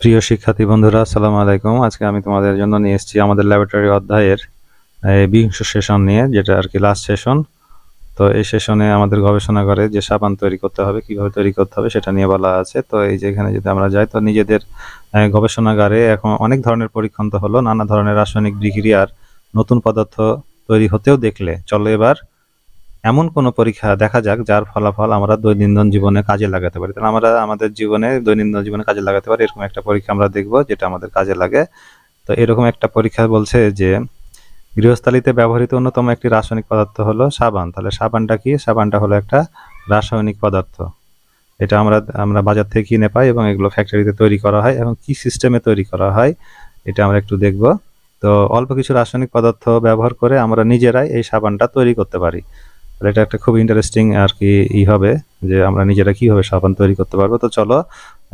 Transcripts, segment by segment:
প্রিয় শিক্ষার্থী বন্ধুরা, আসসালামু আলাইকুম। আজকে আমি তোমাদের জন্য নিয়ে এসেছি আমাদের ল্যাবরেটরি অধ্যায়ের বিংশ সেশন নিয়ে, যেটা আর কি লাস্ট সেশন তো এই সেশনে আমাদের গবেষণা করে যে সাবান তৈরি করতে হবে, কীভাবে তৈরি করতে হবে, সেটা নিয়ে বলা আছে। তো এই যে এখানে যদি আমরা যাই, তো নিজেদের গবেষণাগারে এখন অনেক ধরনের পরীক্ষণ তো হলো, নানা ধরনের রাসায়নিক বিক্রিয়ার নতুন পদার্থ তৈরি হতেও দেখলে। চলো এবার এমন কোনো পরীক্ষা দেখা যাক যার ফলাফল আমরা দৈনন্দিন জীবনে কাজে লাগাতে পারি। তাহলে আমরা আমাদের জীবনে, দৈনন্দিন জীবনে কাজে লাগাতে পারি, এরকম একটা পরীক্ষা আমরা দেখব যেটা আমাদের কাজে লাগে। তো এরকম একটা পরীক্ষা বলছে যে, গৃহস্থালিতে ব্যবহৃত অন্যতম একটি রাসায়নিক পদার্থ হলো সাবান। তাহলে সাবানটা কি? সাবানটা হলো একটা রাসায়নিক পদার্থ। এটা আমরা আমরা বাজার থেকে কিনে পাই এবং এগুলো ফ্যাক্টরিতে তৈরি করা হয় এবং কি সিস্টেমে তৈরি করা হয় এটা আমরা একটু দেখব। তো অল্প কিছু রাসায়নিক পদার্থ ব্যবহার করে আমরা নিজেরাই এই সাবানটা তৈরি করতে পারি। তাহলে এটা একটা খুব ইন্টারেস্টিং আর কি ই হবে যে আমরা নিজেরা কীভাবে সাবান তৈরি করতে পারব। তো চলো,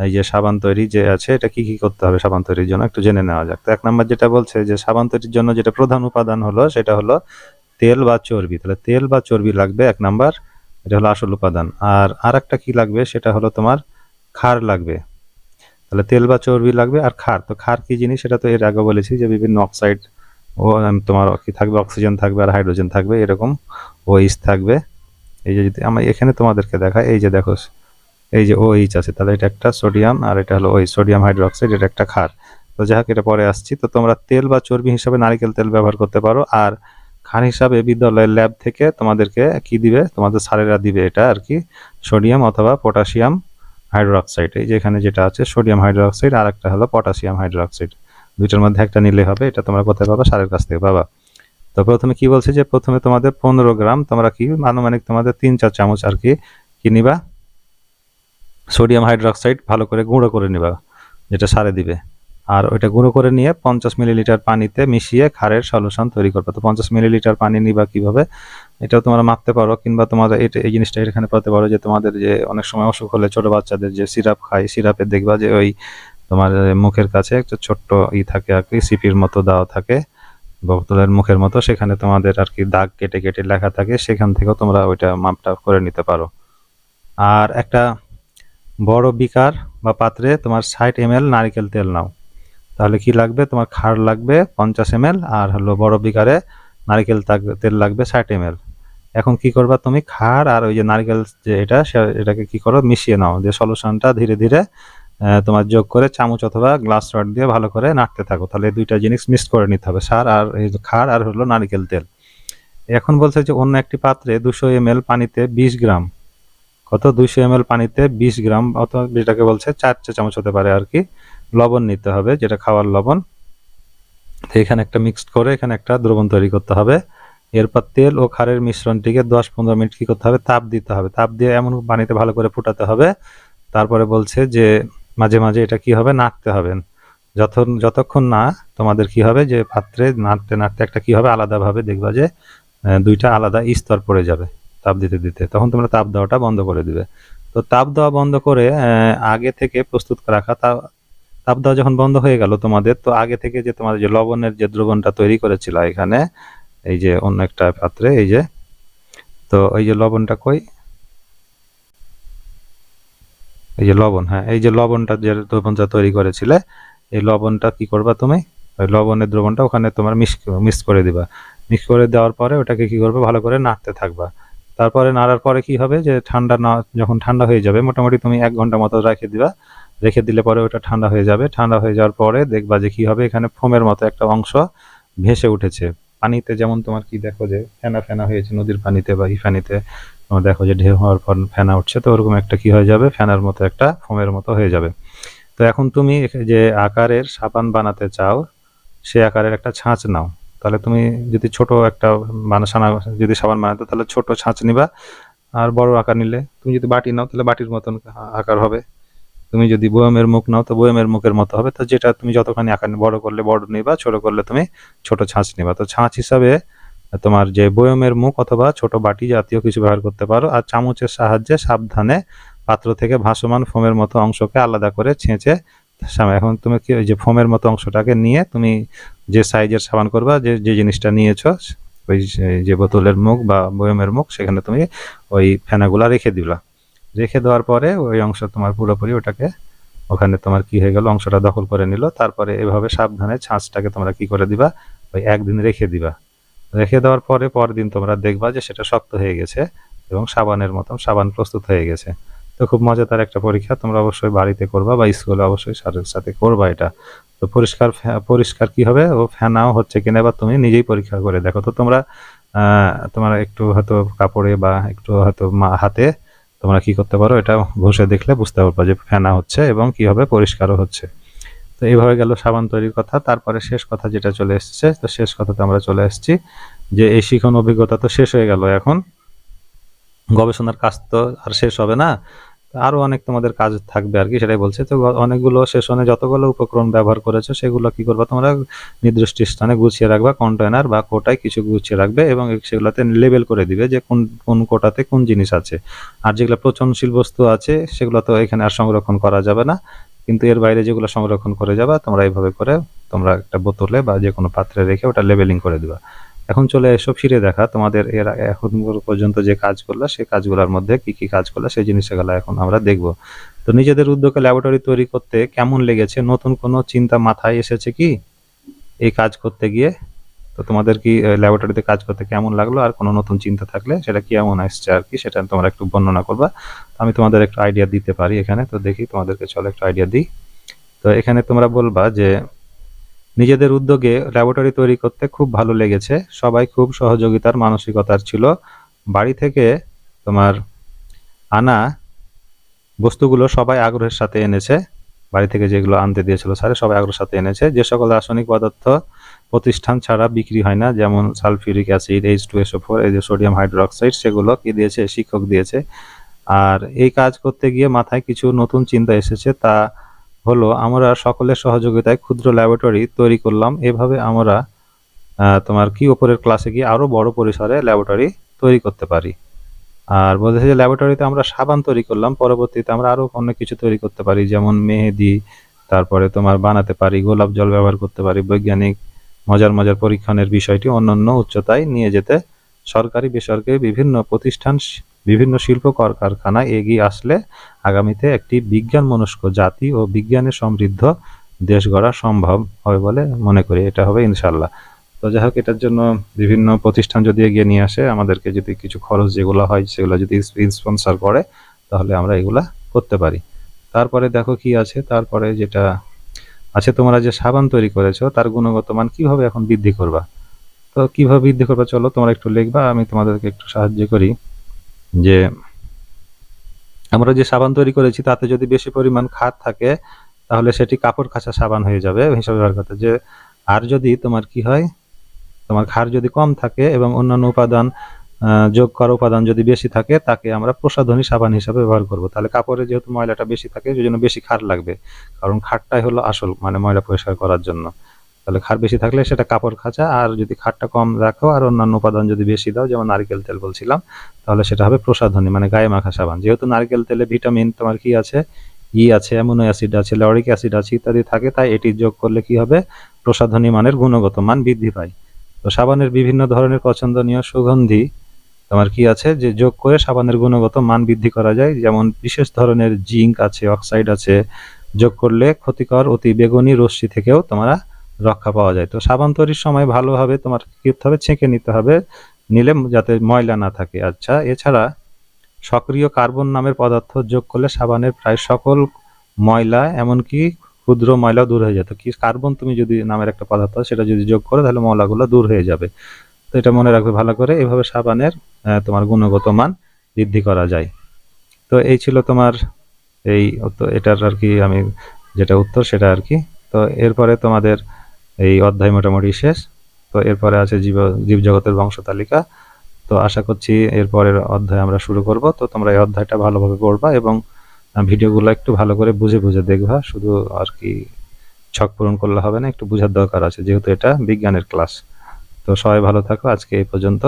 এই যে সাবান তৈরি যে আছে, এটা কি কি করতে হবে সাবান তৈরির জন্য একটু জেনে নেওয়া যাক। তো এক নম্বর যেটা বলছে যে সাবান তৈরির জন্য যেটা প্রধান উপাদান হলো, সেটা হলো তেল বা চর্বি। তাহলে তেল বা চর্বি লাগবে এক নাম্বার, এটা হলো আসল উপাদান। আর আর একটা কী লাগবে? সেটা হলো তোমার খার লাগবে। তাহলে তেল বা চর্বি লাগবে আর খার তো খার কি জিনিস? সেটা তো এর আগে বলেছি যে বিভিন্ন অক্সাইড ও তোমার কি থাকবে? অক্সিজেন থাকবে আর হাইড্রোজেন থাকবে, এরকম ওইচ থাকবে। এই যে যদি আমরা এখানে তোমাদেরকে দেখাই, এই যে দেখো, এই যে ওইচ আছে, তাহলে এটা একটা সোডিয়াম আর এটা হলো ওই সোডিয়াম হাইড্রোক্সাইড এটা একটা ক্ষার। তো যাই হোক, এটা পরে আসছি। তো তোমরা তেল বা চর্বি হিসাবে নারকেল তেল ব্যবহার করতে পারো আর ক্ষার হিসাবে বিদ্যালয়ের ল্যাব থেকে তোমাদেরকে কি দিবে? তোমাদের সারেরা দিবে এটা আর কি সোডিয়াম অথবা পটাশিয়াম হাইড্রোক্সাইড এই যে এখানে যেটা আছে সোডিয়াম হাইড্রোক্সাইড আর একটা হলো পটাশিয়াম হাইড্রোক্সাইড দুইটার মধ্যে একটা নিলে হবে, এটা তোমরা কোথায় পাবা? সারের কাছ থেকে পাবা। তো প্রথমে কি বলছে যে, প্রথমে তোমাদের পনেরো গ্রাম, তোমরা কি আনুমানিক তোমাদের তিন চার চামচ আর কি কি নিবা? সোডিয়াম হাইড্রোক্সাইড ভালো করে গুঁড়ো করে নিবা, যেটা সারে দিবে। আর ওইটা গুঁড়ো করে নিয়ে পঞ্চাশ মিলিলিটার পানিতে মিশিয়ে খারের সলিউশন তৈরি করবে। তো পঞ্চাশ মিলিলিটার পানি নিবা কীভাবে? এটাও তোমরা মাপতে পারো, কিংবা তোমাদের এটা এই জিনিসটা এখানে পাতে পারো যে, তোমাদের যে অনেক সময় অসুখ হলে ছোটো বাচ্চাদের যে সিরাপ খায়, সিরাপে দেখবা যে ওই তোমার মুখের কাছে একটা ছোট্ট ই থাকে আর কি, সিপির মতো দেওয়া থাকে বোতলের মুখের মতো, সেখানে তোমাদের আর কি দাগ কেটে কেটে লেখা থাকে, সেখান থেকেও তোমরা ওইটা মাপটা করে নিতে পারো। আর একটা বড় বিকার বা পাত্রে তোমার ষাট এম নারিকেল তেল নাও। তাহলে কি লাগবে? তোমার খার লাগবে পঞ্চাশ এম আর হলো বড় বিকারে নারিকেল তেল লাগবে ষাট এম এখন কি করবা তুমি? খার আর ওই যে নারকেল যে এটা এটাকে কি করো? মিশিয়ে নাও, যে সলিউশনটা ধীরে ধীরে তোমার যোগ করে চামচ অথবা গ্লাস রড দিয়ে ভালো করে নাড়তে থাকো। তাহলে দুইটা জিনিস মিক্স করে নিতে হবে। সার আর খার আর হলো নারকেল তেল। এখন বলছে যে অন্য একটি পাত্রে দুশো এম পানিতে বিশ গ্রাম, কত? দুইশো এম পানিতে বিশ গ্রাম অথবা যেটাকে বলছে চার চা চামচ হতে পারে আর কি। লবণ নিতে হবে, যেটা খাওয়ার লবণ। তো এখানে একটা মিক্সড করে এখানে একটা দ্রবণ তৈরি করতে হবে। এরপর তেল ও ক্ষারের মিশ্রণটিকে দশ পনেরো মিনিট কি করতে হবে? তাপ দিতে হবে। তাপ দিয়ে এমন পানিতে ভালো করে ফুটাতে হবে। তারপরে বলছে যে মাঝে মাঝে এটা কি হবে? নাড়তে হবে। যত যতক্ষণ না তোমাদের কি হবে যে পাত্রে নাড়তে নাড়তে একটা কি হবে? আলাদাভাবে দেখবা যে দুইটা আলাদা স্তর পড়ে যাবে তাপ দিতে দিতে। তখন তোমরা তাপ দেওয়াটা বন্ধ করে দিবে। তো তাপ দেওয়া বন্ধ করে আগে থেকে প্রস্তুত রাখা, তা, তাপ দেওয়া যখন বন্ধ হয়ে গেল তোমাদের, তো আগে থেকে যে তোমাদের যে লবণের যে দ্রবণটা তৈরি করেছিল এখানে, এই যে অন্য একটা পাত্রে, এই যে, তো এই যে লবণটা কই? এই যে লবণ হ্যাঁ এই যে লবণটা যে দ্রবণটা তৈরি করেছিলে, এই লবণটা কি করবা তুমি? ওই লবণের দ্রবণটা ওখানে তোমার মিক্স মিক্স করে দিবা। মিক্স করে দেওয়ার পরে ওটাকে কি করবে? ভালো করে নাড়তে থাকবা। তারপরে নাড়ার পরে কি হবে? যে ঠান্ডা না, যখন ঠান্ডা হয়ে যাবে, মোটামুটি তুমি এক ঘণ্টা মতো রেখে দিবা। রেখে দিলে পরে ওটা ঠান্ডা হয়ে যাবে। ঠান্ডা হয়ে যাওয়ার পরে দেখবা যে কি হবে? এখানে ফোমের মতো একটা অংশ ভেসে উঠেছে। পানিতে যেমন তোমার কি দেখো যে ফেনা ফেনা হয়েছে নদীর পানিতে বা ই পানিতে। দেখো যে ঢেউ হওয়ার পর ফেনা উঠছে, তো ওরকম একটা কি হয়ে যাবে? ফেনার মতো একটা ফোমের মতো হয়ে যাবে। তো এখন তুমি যে আকারের সাবান বানাতে চাও, সে আকারের একটা ছাঁচ নাও। তাহলে তুমি যদি ছোট একটা বানা সানা যদি সাবান বানাতে, তাহলে ছোট ছাঁচ নিবা আর বড় আকার নিলে। তুমি যদি বাটি নাও, তাহলে বাটির মতন আকার হবে। তুমি যদি বয়মের মুখ নাও, তো বয়মের মুখের মতো হবে। তো যেটা তুমি যতখানি আকার বড় করলে বড় নিবা, ছোট করলে তুমি ছোট ছাঁচ নিবা। তো ছাঁচ হিসাবে তোমার যে বয়মের মুখ অথবা ছোট বাটি জাতীয় কিছু ব্যবহার করতে পারো, আর চামচের সাহায্যে সাবধানে পাত্র থেকে ভাসমান ফোমের মতো অংশকে আলাদা করে ছেঁচে এখন তুমি কি ওই যে ফোমের মতো অংশটাকে নিয়ে তুমি যে সাইজের সাবান করবা, যে যে জিনিসটা নিয়েছো, ওই যে- বোতলের মুখ বা বয়মের মুখ, সেখানে তুমি ওই ফেনাগুলা রেখে দিলা রেখে দেওয়ার পরে ওই অংশ তোমার পুরোপুরি ওটাকে ওখানে তোমার কি হয়ে গেল, অংশটা দখল করে নিল। তারপরে এভাবে সাবধানে ছাঁচটাকে তোমরা কি করে দিবা, ওই একদিন রেখে দিবা। রেখে দেওয়ার পরে পরের দিন তোমরা দেখবা যে সেটা শক্ত হয়ে গেছে এবং সাবানের মতন সাবান প্রস্তুত হয়ে গেছে। তো খুব মজাদার একটা পরীক্ষা তোমরা অবশ্যই বাড়িতে করবা বা স্কুলে অবশ্যই স্যারের সাথে করবা এটা। তো পরিষ্কার পরিষ্কার কি হবে ও ফেনাও হচ্ছে কিনা বা তুমি নিজেই পরীক্ষা করে দেখো। তো তোমরা তোমরা একটু হয়তো কাপড়ে বা একটু হয়তো হাতে তোমরা কি করতে পারো এটা ঘষে দেখলে বুঝতে পারবা যে ফেনা হচ্ছে এবং কি হবে পরিষ্কারও হচ্ছে। তো এইভাবে গেল সাবান তৈরির কথা। তারপরে শেষ কথা যেটা চলে এসেছে, তো শেষ কথাতে আমরা চলে এসেছি যে এই শিখন অভিজ্ঞতা তো শেষ হয়ে গেল এখন। গবেষণার কাজ তো আর শেষ হবে না। আরও অনেক তোমাদের কাজ থাকবে আর কি, সেটাই বলছে। তো অনেকগুলো সেশনে যতগুলো উপকরণ ব্যবহার করেছ, সেগুলো কি করবা? তোমরা নির্দিষ্ট স্থানে গুছিয়ে রাখবা কন্টেনার বা কোটায় কিছু গুছিয়ে রাখবে এবং সেগুলোতে লেবেল করে দিবে যে কোন কোন কোটাতে কোন জিনিস আছে। আর যেগুলো পচনশীল বস্তু আছে, সেগুলো তো এখানে আর সংরক্ষণ করা যাবে না। কিন্তু এর বাইরে যেগুলো সংরক্ষণ করে যাবা, তোমরা এইভাবে করে তোমরা একটা বোতলে বা যে কোনো পাত্রে রেখে ওটা লেবেলিং করে দেবা। এখন চলে এসব ফিরে দেখা। তোমাদের এর এখন পর্যন্ত যে কাজ করলা সেই কাজগুলোর মধ্যে কি কি কাজ করলা, সেই জিনিসগুলো এখন আমরা দেখব। তো নিজেদের উদ্যোগে ল্যাবরেটরি তৈরি করতে কেমন লেগেছে? নতুন কোনো চিন্তা মাথায় এসেছে কি? এই কাজ করতে গিয়ে? তো তোমাদের কি ল্যাবরেটরিতে কাজ করতে কেমন লাগল? আর কোনো নতুন চিন্তা থাকলে সেটা কেমন আসছে আর কি, সেটা তোমরা একটু বর্ণনা করবা। আমি তোমাদের একটু আইডিয়া দিতে পারি এখানে। তো দেখি তোমাদেরকে চলো একটু আইডিয়া দিই। তো এখানে তোমরা বলবা যে, নিজেদের উদ্যোগে ল্যাবরেটরি তৈরি করতে খুব ভালো লেগেছে। সবাই খুব সহযোগিতার মানসিকতার ছিল। বাড়ি থেকে তোমার আনা বস্তুগুলো সবাই আগ্রহের সাথে এনেছে। বাড়ি থেকে যেগুলো আনতে দিয়েছিল স্যার, সবাই আগ্রহের সাথে এনেছে। যে সকল রাসায়নিক পদার্থ প্রতিষ্ঠান ছাড়া বিক্রি হয় না, যেমন sulphuric acid H two S O four এই যে সোডিয়াম হাইড্রোক্সাইড, সেগুলো কি দিয়েছে? শিক্ষক দিয়েছে। আর এই কাজ করতে গিয়ে মাথায় কিছু নতুন চিন্তা এসেছে, তা হলো আমরা সকলের সহযোগিতায় ক্ষুদ্র ল্যাবরেটরি তৈরি করলাম। এভাবে আমরা তোমার কি ওপরের ক্লাসে গিয়ে আরও বড় পরিসরে ল্যাবরেটরি তৈরি করতে পারি। আর বলতেছে যে ল্যাবরেটরিতে আমরা সাবান তৈরি করলাম, পরবর্তীতে আমরা আরও অনেক কিছু তৈরি করতে পারি, যেমন মেহেদি, তারপরে তোমার বানাতে পারি, গোলাপ জল ব্যবহার করতে পারি, বৈজ্ঞানিক মজার মজার পরীক্ষণের বিষয়টি অন্যান্য উচ্চতায় নিয়ে যেতে সরকারি, বেসরকারি বিভিন্ন প্রতিষ্ঠান, বিভিন্ন শিল্প কলকারখানায় এগিয়ে আসলে আগামীতে একটি বিজ্ঞান মনস্ক জাতি ও বিজ্ঞানে সমৃদ্ধ দেশ গড়া সম্ভব হবে বলে মনে করি। এটা হবে ইনশাল্লাহ তো যাই হোক, এটার জন্য বিভিন্ন প্রতিষ্ঠান যদি এগিয়ে নিয়ে আসে, আমাদেরকে যদি কিছু খরচ যেগুলো হয়, সেগুলো যদি স্পন্সর করে, তাহলে আমরা এগুলা করতে পারি। তারপরে দেখো কি আছে। তারপরে যেটা আছে তোমরা যে সাবান তৈরি করেছ, তার গুণগত মান কীভাবে এখন বৃদ্ধি করবা? তো কীভাবে বৃদ্ধি করবা? চলো, তোমরা একটু লিখবা, আমি তোমাদেরকে একটু সাহায্য করি। যে, আমরা যে সাবান তৈরি করেছি, তাতে যদি বেশি পরিমাণ খাদ থাকে, তাহলে সেটি কাপড় কাচা সাবান হয়ে যাবে, হিসাবে ব্যবহার করতে যে, আর যদি তোমার কি হয়, তোমার খার যদি কম থাকে এবং অন্যান্য উপাদান যোগ করা উপাদান যদি বেশি থাকে, তাকে আমরা প্রসাধনী সাবান হিসাবে ব্যবহার করব। তাহলে কাপড়ে যেহেতু ময়লাটা বেশি থাকে, সেই জন্য বেশি ক্ষার লাগবে। কারণ খাটটাই হলো আসল মানে ময়লা পরিষ্কার করার জন্য। তাহলে খার বেশি থাকলে সেটা কাপড় খাঁচা, আর যদি খাটটা কম রাখো, আর অন্যান্য উপাদান যদি বেশি দাও, যেমন নারকেল তেল বলছিলাম, তাহলে সেটা হবে প্রসাধনী মানে গায়ে মাখা সাবান। যেহেতু নারকেল তেলে ভিটামিন তোমার কি আছে? ই আছে, অ্যামোনো অ্যাসিড আছে, লরিক অ্যাসিড আছে ইত্যাদি থাকে, তাই এটি যোগ করলে কি হবে? প্রসাধনী মানের গুণগত মান বৃদ্ধি পায়। তো সাবানের বিভিন্ন ধরনের পছন্দনীয় সুগন্ধি তোমার কি আছে? যে যোগ করে সাবানের গুণগত মান বৃদ্ধি করা যায়। যেমন বিশেষ ধরনের জিঙ্ক আছে, অক্সাইড আছে, যোগ করলে ক্ষতিকর অতি বেগুনি রশ্মি থেকেও তোমরা রক্ষা পাওয়া যায়। তো সাবান তৈরির সময় ভালোভাবে তোমার কি করতে হবে? ছেঁকে নিতে হবে। নিলে যাতে ময়লা না থাকে। আচ্ছা এছাড়া সক্রিয় কার্বন নামের পদার্থ যোগ করলে সাবানের প্রায় সকল ময়লা, এমনকি ক্ষুদ্র ময়লা দূর হয়ে যেত কি কার্বন তুমি যদি নামের একটা পদার্থ, সেটা যদি যোগ করো, তাহলে ময়লাগুলো দূর হয়ে যাবে। তো এটা মনে রাখবে ভালো করে। এভাবে সাবানের তোমার গুণগত মান বৃদ্ধি করা যায়। তো এই ছিল তোমার এই এটার আর কি আমি যেটা উত্তর সেটা আর কি। তো এরপরে তোমাদের এই অধ্যায় মোটামুটি শেষ। তো এরপরে আছে জীব, জীবজগতের বংশ তালিকা তো আশা করছি এরপরের অধ্যায় আমরা শুরু করব। তো তোমরা এই অধ্যায়টা ভালোভাবে পড়বা এবং ভিডিওগুলো একটু ভালো করে বুঝে বুঝে দেখবা। শুধু আর কি ছক পূরণ করলে হবে না, একটু বোঝার দরকার আছে, যেহেতু এটা বিজ্ঞানের ক্লাস। তো সবাই ভালো থাকো, আজকে এই পর্যন্ত।